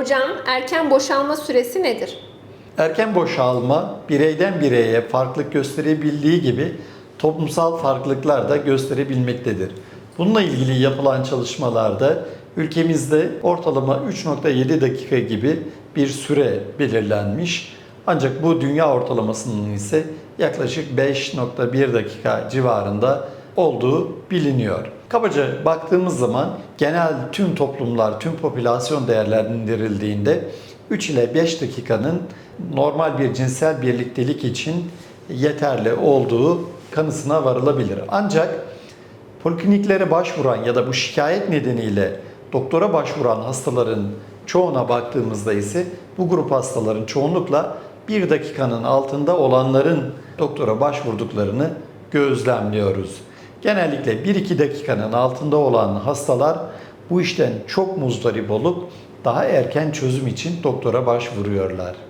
Hocam erken boşalma süresi nedir? Erken boşalma bireyden bireye farklılık gösterebildiği gibi toplumsal farklılıklar da gösterebilmektedir. Bununla ilgili yapılan çalışmalarda ülkemizde ortalama 3.7 dakika gibi bir süre belirlenmiş. Ancak bu dünya ortalamasının ise yaklaşık 5.1 dakika civarında olduğu biliniyor. Kabaca baktığımız zaman genel tüm toplumlar, tüm popülasyon değerlendirildiğinde 3 ile 5 dakikanın normal bir cinsel birliktelik için yeterli olduğu kanısına varılabilir. Ancak polikliniklere başvuran ya da bu şikayet nedeniyle doktora başvuran hastaların çoğuna baktığımızda ise bu grup hastaların çoğunlukla 1 dakikanın altında olanların doktora başvurduklarını gözlemliyoruz. Genellikle 1-2 dakikanın altında olan hastalar bu işten çok muzdarip olup daha erken çözüm için doktora başvuruyorlar.